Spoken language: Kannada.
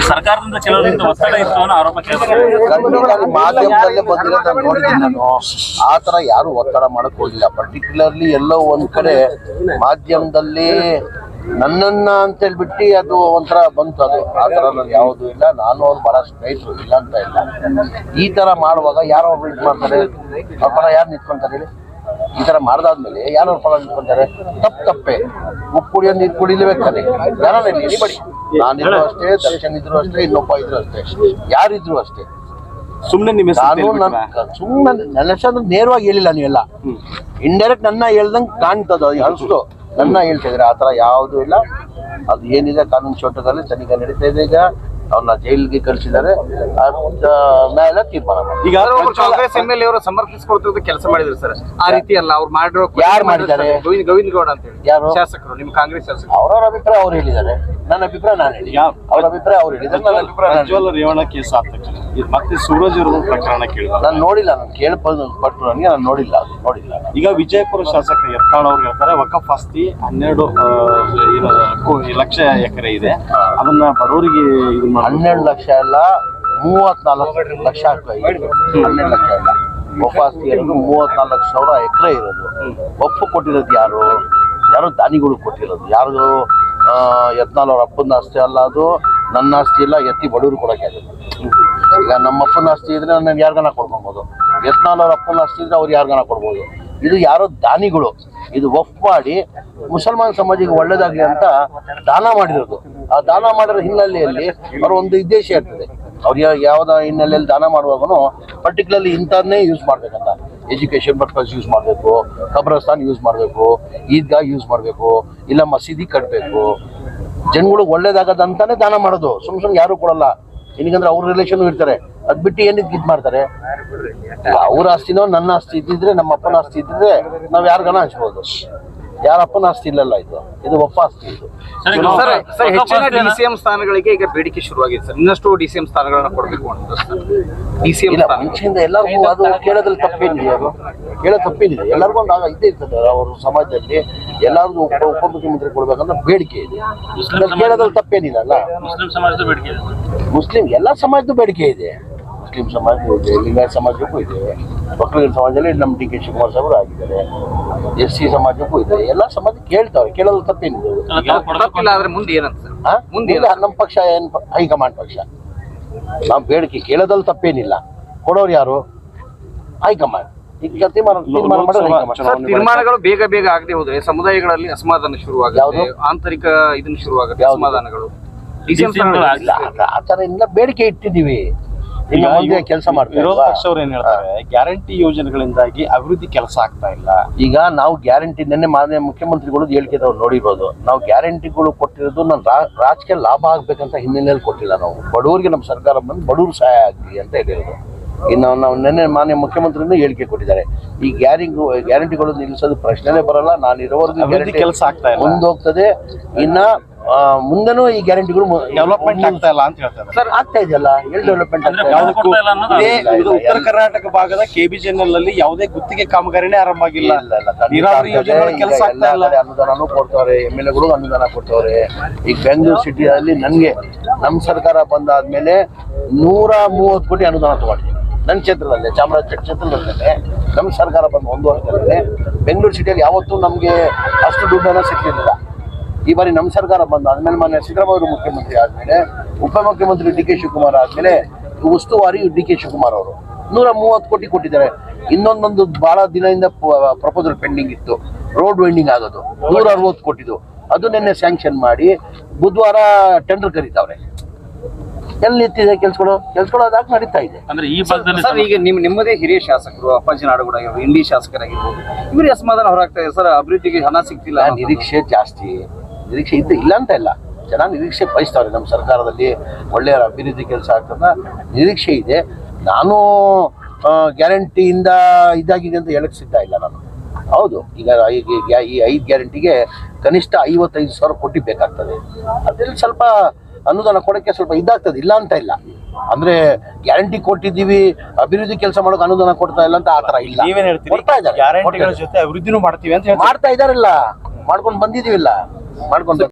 ಸರ್ಕಾರದಿಂದ ಕೆಲವರಿಂದ ಒತ್ತಡ ಇತ್ತು ಅನ್ನೋ ಆರೋಪ ಕೇಳಿದ್ರು ಮಾಧ್ಯಮದಲ್ಲೇ ಬಂದಿರೋ ನಾನು ನೋಡಿದ್ದೀನಿ ನಾನು. ಆ ತರ ಯಾರು ಒತ್ತಡ ಮಾಡಕ್ ಹೋಗಿಲ್ಲ. ಪರ್ಟಿಕ್ಯುಲರ್ಲಿ ಎಲ್ಲೋ ಒಂದ್ ಕಡೆ ಮಾಧ್ಯಮದಲ್ಲಿ ನನ್ನನ್ನ ಅಂತ ಹೇಳ್ಬಿಟ್ಟು ಅದು ಒಂಥರ ಬಂತು ಅದು. ಆ ತರ ನಾನು ಯಾವುದು ಇಲ್ಲ. ನಾನು ಅವ್ರು ಬಹಳ ಸ್ನೇಹಿತರು ಇಲ್ಲ ಅಂತ ಇಲ್ಲ. ಈ ತರ ಮಾಡುವಾಗ ಯಾರೋ ಇದು ಮಾಡ್ತಾರೆ? ಅವ್ರ ಪರ ಯಾರು ನಿಂತ್ಕೊಂತಾರೆ ಹೇಳಿ? ಈ ತರ ಮಾಡ್ದಾದ್ಮೇಲೆ ಯಾರು ಫಲ ಇಟ್ಕೊಂತಾರೆ ತಪ್ಪು ತಪ್ಪೆ. ಉಪ್ಪು ಕುಡಿಯೋ ನೀರು ಕುಡಿಲೇಬೇಕಾನೆ ಎನಿಬಡಿ ನಾನಿದ್ರು ಅಷ್ಟೇ ದರ್ಶನ್ ಇದ್ರು ಅಷ್ಟೇ ಇನ್ನೊಬ್ಬ ಇದ್ರು ಅಷ್ಟೇ. ಯಾರಿದ್ರು ಅಷ್ಟೇ. ಸುಮ್ನೆ ನಿಮ್ಮ ಸುಮ್ಮನೆ ನನ್ನ ಹೆಸರು ನೇರವಾಗಿ ಹೇಳಿಲ್ಲ ನೀವೆಲ್ಲ ಇಂಡೈರೆಕ್ಟ್ ನನ್ನ ಹೇಳ್ದಂಗೆ ಕಾಣ್ತದ ಅನ್ಸ್ತು ನನ್ನ ಹೇಳ್ತಿದ್ರೆ ಆ ಥರ ಯಾವುದೂ ಇಲ್ಲ. ಅದು ಏನಿದೆ ಕಾನೂನು ಚೌಟದಲ್ಲಿ ತನಿಖೆ ನಡೀತಾ ಇದೆ ಈಗ. ಅವ್ರನ್ನ ಜೈಲಿಗೆ ಕಳಿಸಿದ್ದಾರೆ. ಅದ್ರ ಮೇಲೆ ತೀರ್ಮಾನ ಮಾಡಿ ಈಗ ಕಾಂಗ್ರೆಸ್ ಎಂ ಎಲ್ ಅವರು ಸಮರ್ಥಿಸಿಕೊಡ್ತಿರೋದು ಕೆಲಸ ಮಾಡಿದ್ರು ಸರ್. ಆ ರೀತಿ ಅಲ್ಲ ಅವ್ರು ಮಾಡಿರೋ ಯಾರ್ ಮಾಡಿದ್ದಾರೆ? ಗೋವಿಂದ ಗೋವಿಂದ ಗೌಡ ಅಂತ ಹೇಳಿ. ಯಾರು? ಶಾಸಕರು ನಿಮ್ಮ ಕಾಂಗ್ರೆಸ್ ಶಾಸಕರು. ಅವ್ರವ್ರ ಅಭಿಪ್ರಾಯ ಅವ್ರು ಹೇಳಿದ್ದಾರೆ. ನನ್ನ ಅಭಿಪ್ರಾಯ ನಾನು ಹೇಳಿ ಅವ್ರ ಅಭಿಪ್ರಾಯ ಅವ್ರು ಹೇಳಿದ್ದಾರೆ. ನನ್ನ ಅಭಿಪ್ರಾಯ ರೇವಣ್ಣ ಕೇಸ್ ಆದ ತಕ್ಷಣ. ಇದು ಮತ್ತೆ ಸೂರಜ್ ಅವ್ರ ಪ್ರಕರಣ ಕೇಳಿದ ನಾನು ನೋಡಿಲ್ಲ ನಾನು ಕೇಳ್ಬೋದು ಪಟ್ಟು ನನಗೆ ನಾನು ನೋಡಿಲ್ಲ ಅದು ನೋಡಿಲ್ಲ. ಈಗ ವಿಜಯಪುರ ಶಾಸಕ ಯತ್ನಾಳ್ ಅವ್ರು ಹೇಳ್ತಾರೆ ವಕಫ್ ಆಸ್ತಿ ಹನ್ನೆರಡು ಲಕ್ಷ ಎಕರೆ ಇದೆ. ಅದನ್ನ ಬಡವರಿಗೆ ಇದು ಹನ್ನೆರಡು ಲಕ್ಷ ಎಲ್ಲ ಮೂವತ್ನಾಲ್ಕು ಲಕ್ಷ ಹನ್ನೆರಡು ಲಕ್ಷ ಇಲ್ಲ ಆಸ್ತಿ ಇರೋದು ಮೂವತ್ನಾಲ್ಕು ಸಾವಿರ ಎಕರೆ ಇರೋದು. ಒಪ್ಪು ಕೊಟ್ಟಿರೋದು ಯಾರು? ಯಾರು ದಾನಿಗಳು ಕೊಟ್ಟಿರೋದು? ಯಾರು ಯತ್ನಾಳ್ ಅವ್ರ ಅಪ್ಪನ ಆಸ್ತಿ ಅಲ್ಲ ಅದು ನನ್ನ ಆಸ್ತಿ ಇಲ್ಲ ಎತ್ತಿ ಬಡವರು ಕೊಡೋಕೆ ಆಗುತ್ತೆ. ಈಗ ನಮ್ಮ ಅಪ್ಪನ ಆಸ್ತಿ ಇದ್ರೆ ನಾನು ಯಾರಿಗಾನ ಕೊಡ್ಕೊಬೋದು? ಯತ್ನಾಲ್ ಅವ್ರ ಅಪ್ಪನ ಆಸ್ತಿ ಇದ್ರೆ ಅವ್ರು ಯಾರಿಗಾನ ಕೊಡ್ಬೋದು? ಇದು ಯಾರೋ ದಾನಿಗಳು. ಇದು ಒಫ್ ಮಾಡಿ ಮುಸಲ್ಮಾನ್ ಸಮಾಜಿಗೆ ಒಳ್ಳೇದಾಗ್ಲಿ ಅಂತ ದಾನ ಮಾಡಿರೋದು. ಆ ದಾನ ಮಾಡಿರೋ ಹಿನ್ನೆಲೆಯಲ್ಲಿ ಅವ್ರ ಒಂದು ಉದ್ದೇಶ ಇರ್ತದೆ. ಅವ್ರು ಯಾವ ಯಾವ್ದ ಹಿನ್ನೆಲೆಯಲ್ಲಿ ದಾನ ಮಾಡುವಾಗೂ ಪರ್ಟಿಕ್ಯುಲರ್ಲಿ ಇಂಥದ್ನೇ ಯೂಸ್ ಮಾಡ್ಬೇಕಂತ. ಎಜುಕೇಶನ್ ಪರ್ಪಸ್ ಯೂಸ್ ಮಾಡಬೇಕು, ಕಬ್ರಸ್ತಾನ್ ಯೂಸ್ ಮಾಡಬೇಕು ಈದ್ಗಾ ಯೂಸ್ ಮಾಡಬೇಕು, ಇಲ್ಲ ಮಸೀದಿ ಕಟ್ಟಬೇಕು ಜನಗಳಿಗೆ ಒಳ್ಳೇದಾಗದಂತಾನೆ ದಾನ ಮಾಡೋದು. ಸುಮ್ ಸುಮ್ನೆ ಯಾರು ಕೊಡಲ್ಲ. ಏನಕ್ಕಂದ್ರೆ ಅವ್ರ ರಿಲೇಷನ್ ಇರ್ತಾರೆ. ಅದ್ ಬಿಟ್ಟು ಏನಕ್ಕೆ ಇದ್ ಮಾಡ್ತಾರೆ? ಅವ್ರ ಆಸ್ತಿನೋ ನನ್ನ ಆಸ್ತಿ ಇದ್ದಿದ್ರೆ ನಮ್ಮ ಅಪ್ಪನ ಆಸ್ತಿ ಇದ್ದಿದ್ರೆ ನಾವ್ ಯಾರಿಗಾನ ಹಂಚ್ಬೋದು? ಯಾರ ಅಪ್ಪನ ಆಸ್ತಿ ಇಲ್ಲಲ್ಲ ಇದು. ಇದು ಒಪ್ಪ ಆಸ್ತಿ ಇದು. ಹೆಚ್ಚಿನ ಡಿಸಿಎಂ ಸ್ಥಾನಗಳಿಗೆ ಈಗ ಬೇಡಿಕೆ ಶುರುವಾಗಿದೆ ಸರ್. ಇನ್ನಷ್ಟು ಡಿಸಿಎಂ ಸ್ಥಾನಗಳನ್ನ ಕೊಡಬೇಕು ಅಂತ ಡಿಸಿಎಂ ಇಲ್ಲ ಮುಂಚೆಯಿಂದ ಎಲ್ಲರಿಗೂ ಅದು ಕೇಳೋದ್ರಲ್ಲಿ ತಪ್ಪೇನಿದೆ ಅದು ಕೇಳೋದು ತಪ್ಪೇನಿದೆ ಎಲ್ಲರಿಗೂ ಒಂದು ಆಗ ಇದ್ದೇ ಇರ್ತದೆ ಅವ್ರ ಸಮಾಜದಲ್ಲಿ. ಎಲ್ಲರಿಗೂ ಉಪ ಉಪಮುಖ್ಯಮಂತ್ರಿ ಕೊಡ್ಬೇಕಂದ್ರೆ ಬೇಡಿಕೆ ಇದೆ. ಕೇಳೋದ್ರಲ್ಲಿ ತಪ್ಪೇನಿಲ್ಲ ಅಲ್ಲ? ಮುಸ್ಲಿಂ ಸಮಾಜದ ಬೇಡಿಕೆ ಇದೆ. ಮುಸ್ಲಿಂ ಎಲ್ಲ ಸಮಾಜದ ಬೇಡಿಕೆ ಇದೆ. ಮುಸ್ಲಿಂ ಸಮಾಜಕ್ಕೂ ಇದೆ ಲಿಂಗಾಯತ ಸಮಾಜಕ್ಕೂ ಇದೆ. ಒಕ್ಕಲಿಗರ ಸಮಾಜದಲ್ಲಿ ನಮ್ಮ ಡಿ ಕೆ ಶಿವಕುಮಾರ್ ಸಾಹೇಬರು ಆಗಿದ್ದಾರೆ. ಎಸ್ ಸಿ ಸಮಾಜಕ್ಕೂ ಇದೆ. ಎಲ್ಲ ಸಮಾಜ ಕೇಳ್ತಾವೆ ಕೇಳೋದ್ರ ತಪ್ಪೇನಿದೆ ಮುಂದೆ ಏನಂತ ಸರ್? ಆ? ಮುಂದೆ ನಮ್ಮ ಪಕ್ಷ ಏನು ಹೈಕಮಾಂಡ್ ಪಕ್ಷ. ನಾವು ಬೇಡಿಕೆ ಕೇಳೋದ್ರಲ್ಲಿ ತಪ್ಪೇನಿಲ್ಲ. ಕೊಡೋರು ಯಾರು? ಹೈಕಮಾಂಡ್. ಈಗ ತೀರ್ಮಾನ ತೀರ್ಮಾನ ಮಾಡೋದು ಹೈಕಮಾಂಡ್ ಸರ್ ತೀರ್ಮಾನಗಳು ಬೇಗ ಬೇಗ ಆಗದೆ ಹೋದ್ರೆ ಸಮುದಾಯಗಳಲ್ಲಿ ಅಸಮಾಧಾನ ಶುರುವಾಗುತ್ತೆ. ಯಾವ್ದು? ಆಂತರಿಕ ಇದನ್ನ ಶುರುವಾಗುತ್ತೆ ಯಾವ್ದು? ಅಸಮಾಧಾನಗಳು. ಆತರ ಇಲ್ಲ ಆ ಇಲ್ಲ ಬೇಡಿಕೆ ಇಟ್ಟಿದ್ದೀವಿ. ಮುಂದೆ ಕೆಲಸ ವಿರೋಧ ಮಾಡ್ತೀವಿ ಪಕ್ಷವ್ರು ಏನ್ ಹೇಳ್ತಾರೆ? ಗ್ಯಾರಂಟಿ ಯೋಜನೆಗಳಿಂದಾಗಿ ಅಭಿವೃದ್ಧಿ ಕೆಲಸ ಆಗ್ತಾ ಇಲ್ಲ. ಈಗ ನಾವು ಗ್ಯಾರಂಟಿ ನಿನ್ನೆ ಮಾನ್ಯ ಮುಖ್ಯಮಂತ್ರಿಗಳು ಹೇಳಿಕೆದವ್ರು ನೋಡಿರ್ಬೋದು. ನಾವು ಗ್ಯಾರಂಟಿಗಳು ಕೊಟ್ಟಿರೋದು ನಾನು ರಾಜಕೀಯ ಲಾಭ ಆಗ್ಬೇಕಂತ ಹಿನ್ನೆಲೆಯಲ್ಲಿ ಕೊಟ್ಟಿಲ್ಲ ನಾವು. ಬಡವರಿಗೆ ನಮ್ಮ ಸರ್ಕಾರ ಬಂದು ಬಡವರು ಸಹಾಯ ಆಗಲಿ ಅಂತ ಹೇಳಿರೋದು. ಇನ್ನು ನಾವು ನಿನ್ನೆ ಮಾನ್ಯ ಮುಖ್ಯಮಂತ್ರಿನೂ ಹೇಳಿಕೆ ಕೊಟ್ಟಿದ್ದಾರೆ. ಈ ಗ್ಯಾರಿಂಗು ಗ್ಯಾರಂಟಿಗಳು ನಿಲ್ಲಿಸೋದು ಪ್ರಶ್ನೆನೇ ಬರಲ್ಲ. ನಾನು ಇರೋವರೆಗೂ ಕೆಲಸ ಆಗ್ತಾ ಇಲ್ಲ. ಮುಂದೋಗ್ತದೆ. ಇನ್ನ ಆ, ಮುಂದೆನೂ ಈ ಗ್ಯಾರಂಟಿಗಳು ಡೆವಲಪ್ಮೆಂಟ್ ಆಗ್ತಾ ಇಲ್ಲ ಅಂತ ಹೇಳ್ತಾರೆ. ಸರ್ ಆಗ್ತಾ ಇದೆಯಲ್ಲ? ಎಲ್ಲಿ ಡೆವಲಪ್ಮೆಂಟ್ ಇದೇ? ಇದು ಉತ್ತರ ಕರ್ನಾಟಕ ಭಾಗದ ಕೆಬಿಜಿಎನ್ಎಲ್ ಅಲ್ಲಿ ಯಾವುದೇ ಗುತ್ತಿಗೆ ಕಾಮಗಾರಿನೇ ಆರಂಭ ಆಗಿಲ್ಲ. ಇಲ್ಲ, ಇಲ್ಲ, ಖಂಡಿತ ನೀರಾವರಿ ಯೋಜನೆಗಳ ಕೆಲಸ ಆಗ್ತಾ ಇಲ್ಲ. ಅನುದಾನನೂ ಕೊಡ್ತವ್ರೆ ಎಂ ಎಲ್ ಎಗಳು ಅನುದಾನ ಕೊಡ್ತವ್ರೆ. ಈಗ ಬೆಂಗಳೂರು ಸಿಟಿಯಲ್ಲಿ ನನಗೆ ನಮ್ಮ ಸರ್ಕಾರ ಬಂದಾದ್ಮೇಲೆ ನೂರ ಮೂವತ್ತು ಕೋಟಿ ಅನುದಾನ ತಗೊಂಡಿದ್ದೀನಿ ನನ್ನ ಕ್ಷೇತ್ರದಲ್ಲಿ, ಚಾಮರಾಜ ಕ್ಷೇತ್ರದಲ್ಲೇ ನಮ್ಮ ಸರ್ಕಾರ ಬಂದು ಒಂದು ವರ್ಷದಲ್ಲೇ ಬೆಂಗಳೂರು ಸಿಟಿಯಲ್ಲಿ ಯಾವತ್ತೂ ನಮಗೆ ಅಷ್ಟು ದುಡ್ಡನ್ನು ಸಿಕ್ಕಿರಲಿಲ್ಲ. ಈ ಬಾರಿ ನಮ್ಮ ಸರ್ಕಾರ ಬಂದ ಆದ್ಮೇಲೆ ಮೊನ್ನೆ ಸಿದ್ದರಾಮಯ್ಯ ಮುಖ್ಯಮಂತ್ರಿ ಆದ್ಮೇಲೆ, ಉಪಮುಖ್ಯಮಂತ್ರಿ ಡಿ ಕೆ ಶಿವಕುಮಾರ್ ಆದಮೇಲೆ, ಉಸ್ತುವಾರಿ ಡಿ ಕೆ ಶಿವಕುಮಾರ್ ಅವರು ನೂರ ಮೂವತ್ತು ಕೋಟಿ ಕೊಟ್ಟಿದ್ದಾರೆ. ಇನ್ನೊಂದೊಂದು ಬಹಳ ದಿನದಿಂದ ಪ್ರಪೋಸಲ್ ಪೆಂಡಿಂಗ್ ಇತ್ತು. ರೋಡ್ ವೆಂಡಿಂಗ್ ಆಗೋದು. ನೂರ ಅರವತ್ತು ಕೋಟಿದು. ಅದು ನಿನ್ನೆ ಸ್ಯಾಂಕ್ಷನ್ ಮಾಡಿ ಬುಧವಾರ ಟೆಂಡರ್ ಕರೀತಾವ್ರೆ. ಎಲ್ಲಿ ನಿಂತಿದೆ ಕೆಲ್ಸಗಳು ಕೆಲ್ಸಗಳು ಅದಾಗ ನಡೀತಾ ಇದೆ. ಅಂದ್ರೆ ಈ ಭಾಗದಲ್ಲಿ ಸರ್ ಈಗ ನಿಮ್ ನಿಮ್ಮದೇ ಹಿರಿಯ ಶಾಸಕರು ಅಪ್ಪಾಜಿ ನಾಡುಗೌಡ ಆಗಿರ್ಬೋದು ಇಂಡಿ ಶಾಸಕರಾಗಿರ್ಬೋದು ಇವ್ರಿಗೆ ಅಸಮಾಧಾನ ಹೊರಾಗ್ತಾ ಇದೆ ಸರ್ ಅಭಿವೃದ್ಧಿಗೆ ಹಣ ಸಿಗ್ತಿಲ್ಲ ನಿರೀಕ್ಷೆ ಜಾಸ್ತಿ. ನಿರೀಕ್ಷೆ ಇದ್ದು ಇಲ್ಲ ಅಂತ ಇಲ್ಲ. ಜನ ನಿರೀಕ್ಷೆ ಬಯಸ್ತಾರೆ. ನಮ್ಮ ಸರ್ಕಾರದಲ್ಲಿ ಒಳ್ಳೆಯ ಅಭಿವೃದ್ಧಿ ಕೆಲಸ ಆಗ್ತದ ನಿರೀಕ್ಷೆ ಇದೆ. ನಾನು ಗ್ಯಾರಂಟಿಯಿಂದ ಇದಾಗಿದೆ ಅಂತ ಹೇಳಕ್ ಸಿದ್ಧ ಇಲ್ಲ ನಾನು. ಹೌದು ಈಗ ಈ ಐದು ಗ್ಯಾರಂಟಿಗೆ ಕನಿಷ್ಠ ಐವತ್ತೈದು ಸಾವಿರ ಕೋಟಿ ಬೇಕಾಗ್ತದೆ. ಅದ್ರಲ್ಲಿ ಸ್ವಲ್ಪ ಅನುದಾನ ಕೊಡೋಕ್ಕೆ ಸ್ವಲ್ಪ ಇದಾಗ್ತದೆ ಇಲ್ಲ ಅಂತ ಇಲ್ಲ. ಅಂದ್ರೆ ಗ್ಯಾರಂಟಿ ಕೊಟ್ಟಿದ್ದೀವಿ ಅಭಿವೃದ್ಧಿ ಕೆಲಸ ಮಾಡೋಕೆ ಅನುದಾನ ಕೊಡ್ತಾ ಇಲ್ಲ ಅಂತ ಆ ತರ ಇಲ್ಲ. ಕೊಡ್ತಾ ಇದ್ದಾರೆ ಗ್ಯಾರಂಟಿಗಳ ಜೊತೆ ಅಭಿವೃದ್ಧಿನೂ ಮಾಡ್ತೀವಿ ಅಂತ ಮಾಡ್ತಾ ಇದಾರಲ್ಲ ಮಾಡ್ಕೊಂಡು ಬಂದಿದೀವಿಲ್ಲ ಮಾಡ್ಕೊಂಡು